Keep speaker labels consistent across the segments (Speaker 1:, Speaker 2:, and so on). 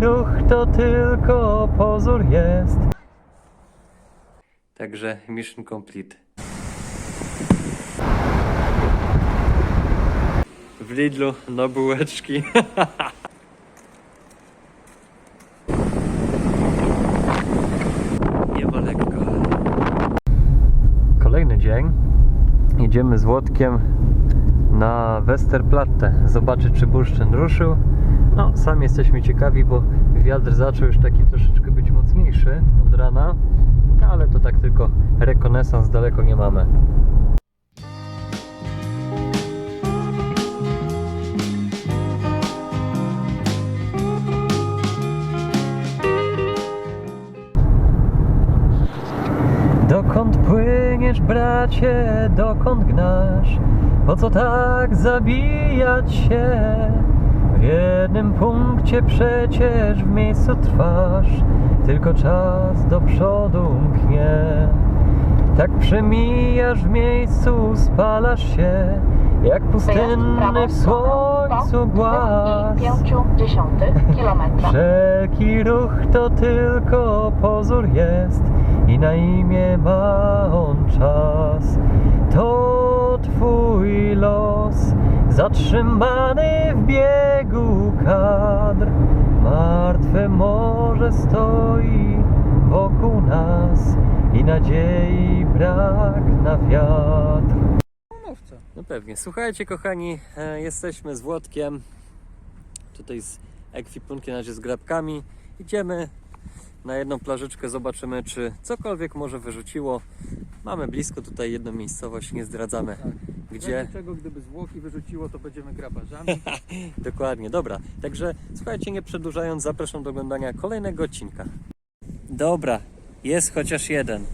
Speaker 1: Ruch to tylko pozór jest. Także mission complete. W Lidlu na bułeczki. Nie ma lekko. Kolejny dzień. Idziemy z Włodkiem na Westerplatte. Zobaczyć, czy bursztyn ruszył. No, sami jesteśmy ciekawi, bo wiatr zaczął już taki troszeczkę być mocniejszy od rana. Ale to tak tylko rekonesans, daleko nie mamy. Dokąd płyniesz, bracie, dokąd gnasz? Po co tak zabijać się? W jednym punkcie przecież w miejscu trwasz, tylko czas do przodu mknie. Tak przemijasz w miejscu, spalasz się, jak pustynny w słońcu głaz.
Speaker 2: 50 kilometra.
Speaker 1: Wszelki ruch to tylko pozór jest i na imię ma on czas. To zatrzymany w biegu kadr. Martwe morze stoi wokół nas i nadziei brak na wiatr. No pewnie. Słuchajcie, kochani, e, jesteśmy z Włodkiem. Tutaj z ekwipunkiem, na razie z grabkami. Idziemy na jedną plażyczkę, zobaczymy, czy cokolwiek może wyrzuciło. Mamy blisko tutaj jedną miejscowość, nie zdradzamy gdzie.
Speaker 3: Czego gdyby zwłoki wyrzuciło, to będziemy grabarzami.
Speaker 1: Dokładnie, dobra. Także słuchajcie, nie przedłużając, zapraszam do oglądania kolejnego odcinka. Dobra, jest chociaż jeden.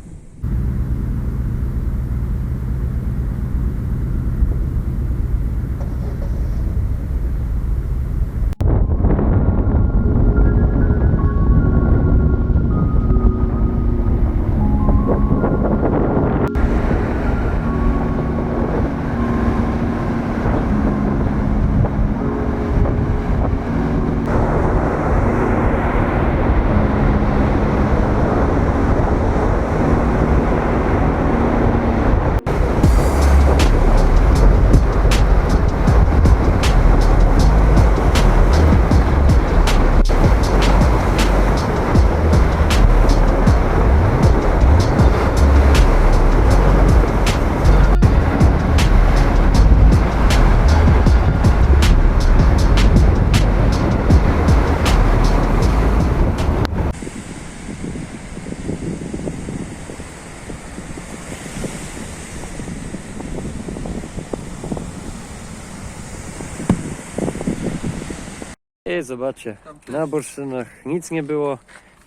Speaker 1: Zobaczcie, na bursztynach nic nie było,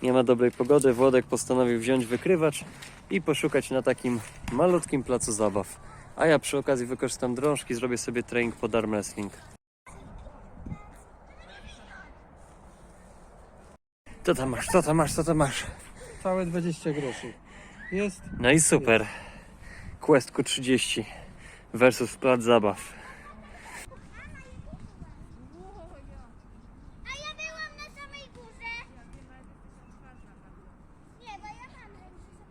Speaker 1: nie ma dobrej pogody. Włodek postanowił wziąć wykrywacz i poszukać na takim malutkim placu zabaw. A ja przy okazji wykorzystam drążki, zrobię sobie trening pod arm wrestling. Co tam masz, co tam masz, co tam masz?
Speaker 3: Całe 20 groszy. Jest?
Speaker 1: No i super. Quest Q30 versus plac zabaw.
Speaker 4: A ja byłam na samej górze. Nie, bo ja mam ręce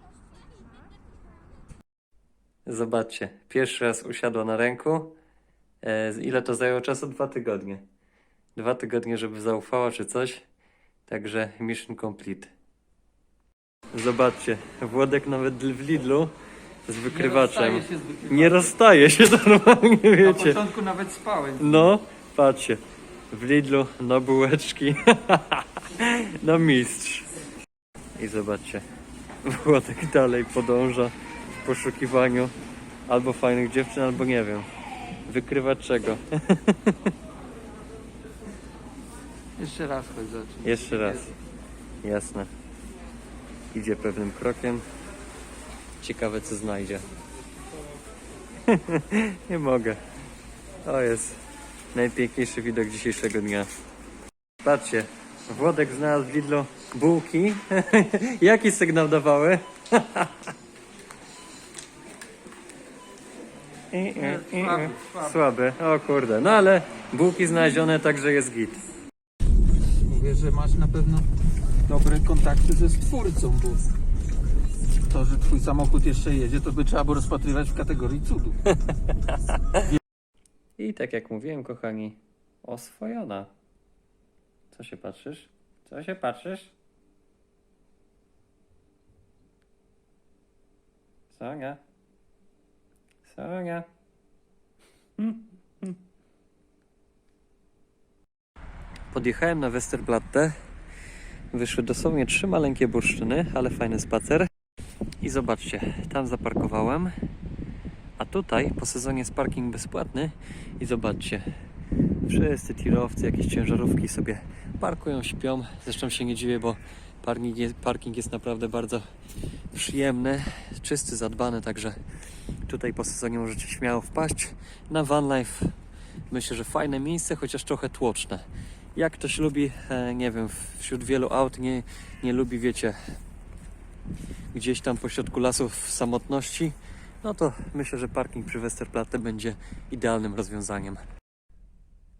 Speaker 1: Zobaczcie, pierwszy raz usiadła na ręku. E, ile to zajęło czasu? Dwa tygodnie. Dwa tygodnie, żeby zaufała czy coś. Także mission complete. Zobaczcie, Włodek nawet w Lidlu z wykrywaczem.
Speaker 3: rozstaje się z wykrywaczem.
Speaker 1: Nie rozstaje się normalnie,
Speaker 3: Na
Speaker 1: wiecie.
Speaker 3: początku nawet spałem.
Speaker 1: No, patrzcie. W Lidlu na bułeczki. na mistrz. I zobaczcie. Włodek dalej podąża w poszukiwaniu albo fajnych dziewczyn, albo nie wiem. Wykrywać czego?
Speaker 3: Jeszcze raz chodź zacznij.
Speaker 1: Jeszcze raz. Jasne. Idzie pewnym krokiem. Ciekawe co znajdzie. nie mogę. To jest najpiękniejszy widok dzisiejszego dnia. Patrzcie, Włodek znalazł w Lidlu bułki. Jaki sygnał dawały? I, i, i, i.
Speaker 3: Słaby, słaby.
Speaker 1: Słaby, o kurde. No ale bułki znalezione, także jest git.
Speaker 3: Mówię, że że masz na pewno dobre kontakty ze stwórcą, bo to, że twój samochód jeszcze jedzie, to by trzeba było rozpatrywać w kategorii cudu.
Speaker 1: I tak jak mówiłem, kochani, oswojona. Co się patrzysz? Co się patrzysz? Sonia. Sonia. Podjechałem na Westerplatte. Wyszły dosłownie trzy maleńkie bursztyny, ale fajny spacer. I zobaczcie, tam zaparkowałem. A tutaj po sezonie jest parking bezpłatny i zobaczcie, wszyscy tirowcy, jakieś ciężarówki sobie parkują, śpią. Zresztą się nie dziwię, bo parking jest, parking jest naprawdę bardzo przyjemny, czysty, zadbany, także tutaj po sezonie możecie śmiało wpaść na van life. Myślę, że fajne miejsce, chociaż trochę tłoczne. Jak ktoś lubi, e, nie wiem, wśród wielu aut nie, nie lubi, wiecie, gdzieś tam pośrodku lasów w samotności, no to myślę, że parking przy Westerplatte będzie idealnym rozwiązaniem.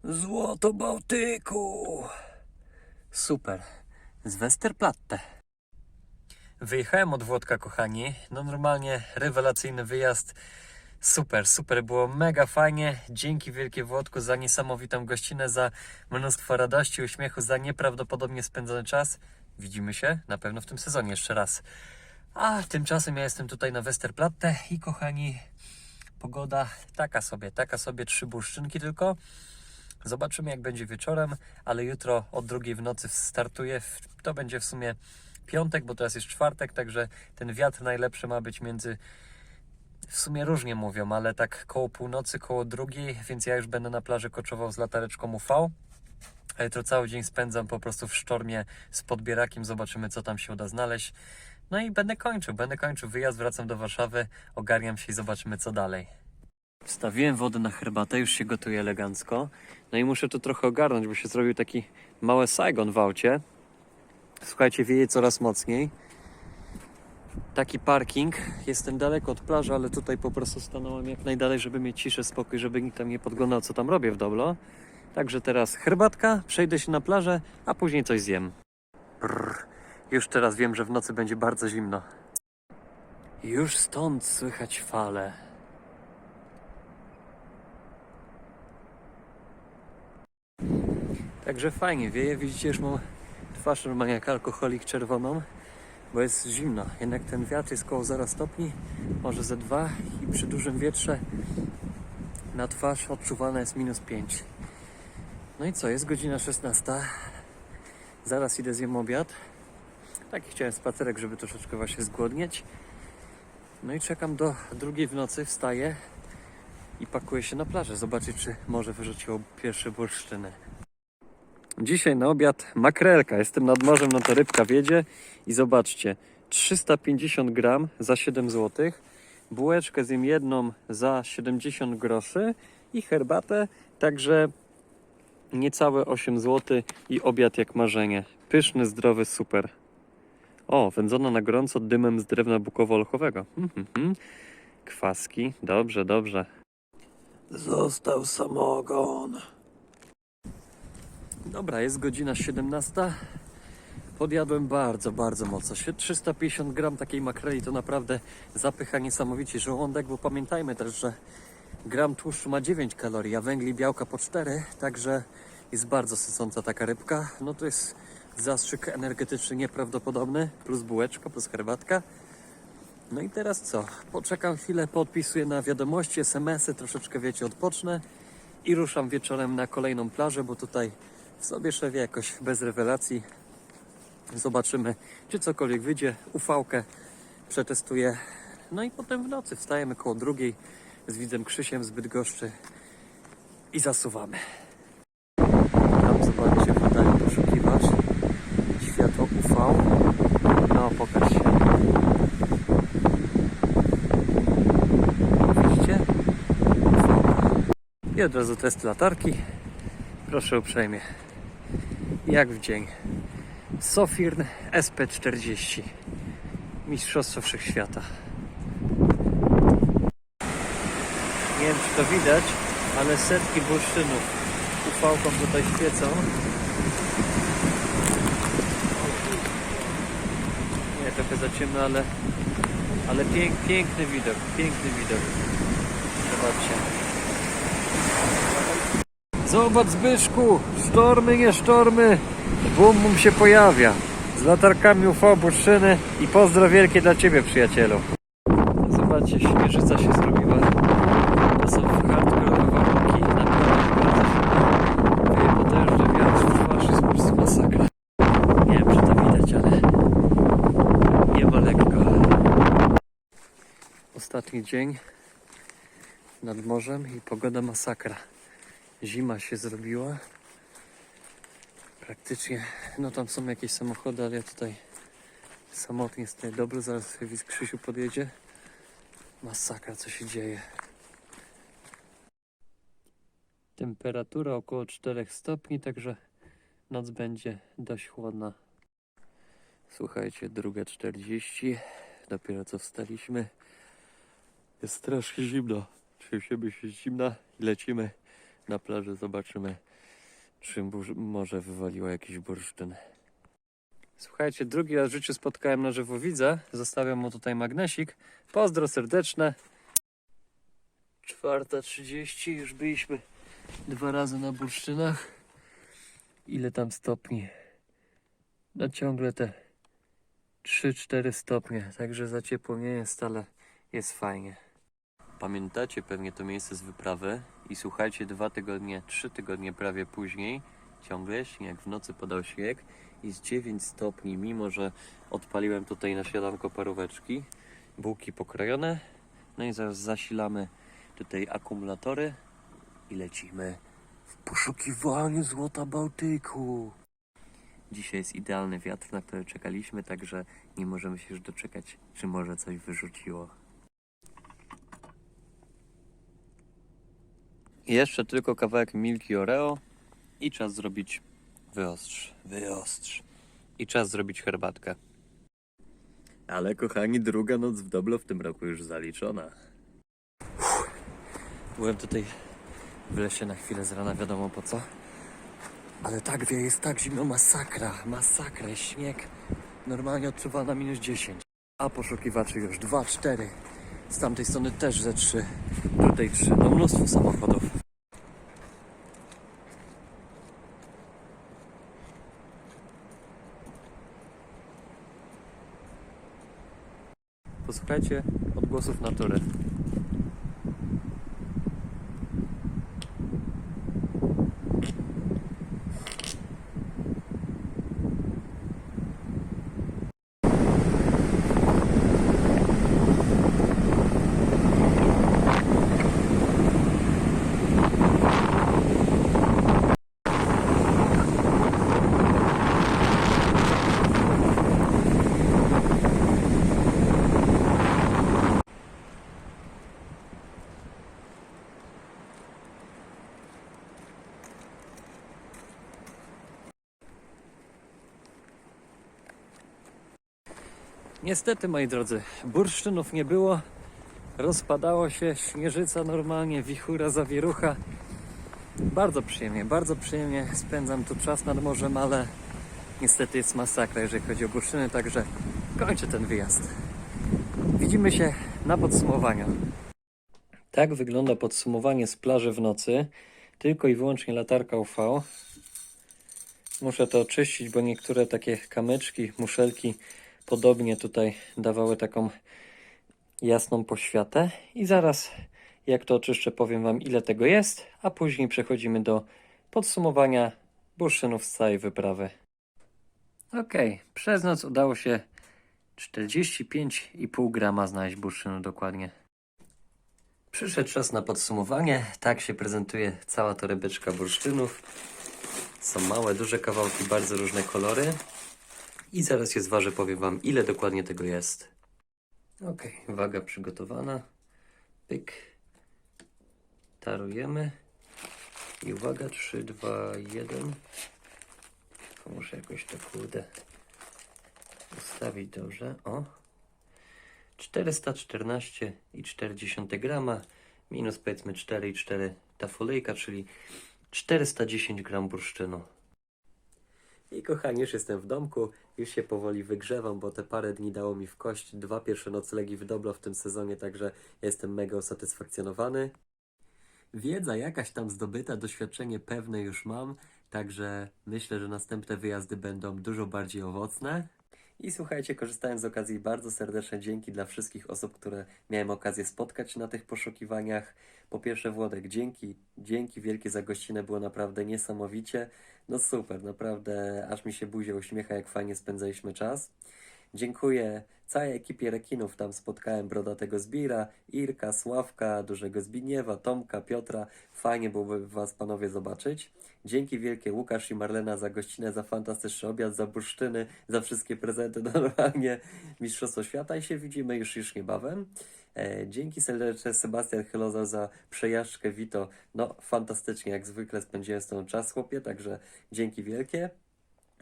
Speaker 1: Złoto Bałtyku! Super. Z Westerplatte. Wyjechałem od Włodka, kochani. No normalnie rewelacyjny wyjazd. Super, super, było mega fajnie. Dzięki wielkie Włodku za niesamowitą gościnę, za mnóstwo radości, uśmiechu, za nieprawdopodobnie spędzony czas. Widzimy się na pewno w tym sezonie jeszcze raz. A tymczasem ja jestem tutaj na Westerplatte i kochani, pogoda taka sobie, taka sobie, trzy bursztynki tylko. Zobaczymy jak będzie wieczorem, ale jutro od drugiej w nocy startuje. To będzie w sumie piątek, bo teraz jest czwartek, także ten wiatr najlepszy ma być między w sumie różnie mówią, ale tak koło północy, koło drugiej, więc ja już będę na plaży koczował z latareczką UV. A jutro cały dzień spędzam po prostu w sztormie z podbierakiem, zobaczymy co tam się uda znaleźć. No i będę kończył, będę kończył wyjazd, wracam do Warszawy, ogarniam się i zobaczymy co dalej. Wstawiłem wodę na herbatę, już się gotuje elegancko. No i muszę to trochę ogarnąć, bo się zrobił taki mały Saigon w aucie. Słuchajcie, wieje coraz mocniej. Taki parking. Jestem daleko od plaży, ale tutaj po prostu stanąłem jak najdalej, żeby mieć ciszę, spokój, żeby nikt tam nie podglądał, co tam robię w doblo. Także teraz herbatka, przejdę się na plażę, a później coś zjem. Brrr. Już teraz wiem, że w nocy będzie bardzo zimno. Już stąd słychać fale. Także fajnie wieje, widzicie, już mam twarz normalnie jak alkoholik czerwoną, bo jest zimno. Jednak ten wiatr jest koło 0 stopni, może ze 2 i przy dużym wietrze na twarz odczuwana jest minus 5. No i co, jest godzina 16. Zaraz idę zjem obiad. Taki chciałem spacerek, żeby troszeczkę właśnie zgłodnieć. No i czekam do drugiej w nocy, wstaję i pakuję się na plażę, zobaczyć czy może wyrzuciło pierwsze bursztyny. Dzisiaj na obiad makrelka. Jestem nad morzem, no to rybka wiedzie i zobaczcie, 350 gram za 7 zł. Bułeczkę zjem jedną za 70 groszy i herbatę, także niecałe 8 zł i obiad jak marzenie. Pyszny, zdrowy, super. O, wędzona na gorąco dymem z drewna bukowo-olchowego. Mhm, mhm. Kwaski, dobrze, dobrze. Został samogon. Dobra, jest godzina 17. Podjadłem bardzo, bardzo mocno. Się- 350 gram takiej makreli to naprawdę zapycha niesamowicie żołądek, bo pamiętajmy też, że gram tłuszczu ma 9 kalorii, a węgli białka po 4, także jest bardzo sycąca taka rybka. No to jest zastrzyk energetyczny nieprawdopodobny, plus bułeczka, plus herbatka. No i teraz co? Poczekam chwilę, podpisuję na wiadomości, SMS-y, troszeczkę wiecie, odpocznę i ruszam wieczorem na kolejną plażę, bo tutaj w sobie szewie jakoś bez rewelacji. Zobaczymy, czy cokolwiek wyjdzie. Ufałkę przetestuję. No i potem w nocy wstajemy koło drugiej z widzem Krzysiem z Bydgoszczy i zasuwamy. Tam zobaczcie, podali poszukiwacz. Światło UV. No, pokaż się. Widzicie? I od razu test latarki. Proszę uprzejmie jak w dzień. Sofirn SP40 Mistrzostwo Wszechświata. Nie wiem czy to widać, ale setki bursztynów ufałką tutaj świecą. Nie, trochę za ciemno, ale, ale pięk, piękny widok, piękny widok. Zobaczcie. Zobacz Zbyszku, sztormy, nie sztormy, bum bum się pojawia. Z latarkami UV bursztyny i pozdro wielkie dla Ciebie przyjacielu. Zobaczcie, śnieżyca się zrobiła. To są hardkorowe warunki, naprawdę bardzo. Wieje potężny wiatr w twarz, jest po prostu masakra. Nie wiem, czy to widać, ale nie ma lekko. Ostatni dzień nad morzem i pogoda masakra. Zima się zrobiła. Praktycznie, no tam są jakieś samochody, ale ja tutaj samotnie stoję. Dobrze, zaraz Krzysiu podjedzie. Masakra, co się dzieje. Temperatura około 4 stopni, także noc będzie dość chłodna. Słuchajcie, druga 40. Dopiero co wstaliśmy. Jest strasznie zimno. Trzęsiemy się z zimna i lecimy na plażę. Zobaczymy, czy może wywaliło jakiś bursztyn. Słuchajcie, drugi raz w życiu spotkałem na żywo widza. Zostawiam mu tutaj magnesik. Pozdro serdeczne. Czwarta 30. Już byliśmy dwa razy na bursztynach. Ile tam stopni? No ciągle te 3-4 stopnie, także za ciepło nie jest, jest fajnie. Pamiętacie pewnie to miejsce z wyprawy i słuchajcie, dwa tygodnie, trzy tygodnie prawie później, ciągle śnieg, w nocy padał śnieg, jest 9 stopni, mimo że odpaliłem tutaj na śniadanko paróweczki, bułki pokrojone, no i zaraz zasilamy tutaj akumulatory i lecimy w poszukiwaniu złota Bałtyku. Dzisiaj jest idealny wiatr, na który czekaliśmy, także nie możemy się już doczekać, czy może coś wyrzuciło. Jeszcze tylko kawałek Milki Oreo i czas zrobić wyostrz, wyostrz. I czas zrobić herbatkę. Ale kochani, druga noc w Doblo w tym roku już zaliczona. Uff. Byłem tutaj w lesie na chwilę z rana, wiadomo po co. Ale tak wie, jest tak zimno, masakra, masakra, śnieg. Normalnie odczuwa na minus 10. A poszukiwaczy już 2, 4. Z tamtej strony też ze 3. Tutaj 3. No mnóstwo samochodów. Posłuchajcie odgłosów natury. Niestety, moi drodzy, bursztynów nie było. Rozpadało się, śnieżyca normalnie, wichura, zawierucha. Bardzo przyjemnie, bardzo przyjemnie spędzam tu czas nad morzem, ale niestety jest masakra, jeżeli chodzi o bursztyny, także kończę ten wyjazd. Widzimy się na podsumowaniu. Tak wygląda podsumowanie z plaży w nocy. Tylko i wyłącznie latarka UV. Muszę to oczyścić, bo niektóre takie kamyczki, muszelki podobnie tutaj dawały taką jasną poświatę. I zaraz, jak to oczyszczę, powiem Wam, ile tego jest, a później przechodzimy do podsumowania bursztynów z całej wyprawy. Ok, przez noc udało się 45,5 grama znaleźć bursztynu dokładnie. Przyszedł czas na podsumowanie. Tak się prezentuje cała torebeczka bursztynów. Są małe, duże kawałki, bardzo różne kolory. I zaraz je zważę, powiem Wam, ile dokładnie tego jest. Ok, waga przygotowana. Pyk. Tarujemy. I uwaga, 3, 2, 1. Tylko muszę jakoś to kurde ustawić dobrze. O. 414,4 grama minus powiedzmy 4,4 ta folejka, czyli 410 gram bursztynu. I kochani, już jestem w domku, już się powoli wygrzewam, bo te parę dni dało mi w kość dwa pierwsze noclegi w Doblo w tym sezonie, także jestem mega usatysfakcjonowany. Wiedza jakaś tam zdobyta, doświadczenie pewne już mam, także myślę, że następne wyjazdy będą dużo bardziej owocne. I słuchajcie, korzystając z okazji, bardzo serdeczne dzięki dla wszystkich osób, które miałem okazję spotkać na tych poszukiwaniach. Po pierwsze, Włodek, dzięki, dzięki wielkie za gościnę, było naprawdę niesamowicie. No super, naprawdę aż mi się buzia uśmiecha, jak fajnie spędzaliśmy czas. Dziękuję całej ekipie rekinów. Tam spotkałem Brodatego Zbira, Irka, Sławka, Dużego Zbigniewa, Tomka, Piotra. Fajnie byłoby Was, panowie, zobaczyć. Dzięki wielkie Łukasz i Marlena za gościnę, za fantastyczny obiad, za bursztyny, za wszystkie prezenty, normalnie Mistrzostwo Świata i się widzimy już, już niebawem. E, dzięki serdeczne Sebastian Chyloza za przejażdżkę Vito. No, fantastycznie, jak zwykle spędziłem z tą czas, chłopie, także dzięki wielkie.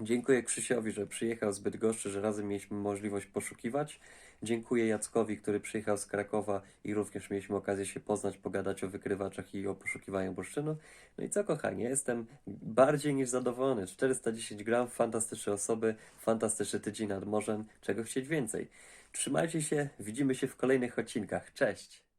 Speaker 1: Dziękuję Krzysiowi, że przyjechał z Bydgoszczy, że razem mieliśmy możliwość poszukiwać. Dziękuję Jackowi, który przyjechał z Krakowa i również mieliśmy okazję się poznać, pogadać o wykrywaczach i o poszukiwaniu bursztynu. No i co kochanie, jestem bardziej niż zadowolony. 410 gram, fantastyczne osoby, fantastyczny tydzień nad morzem. Czego chcieć więcej? Trzymajcie się, widzimy się w kolejnych odcinkach. Cześć!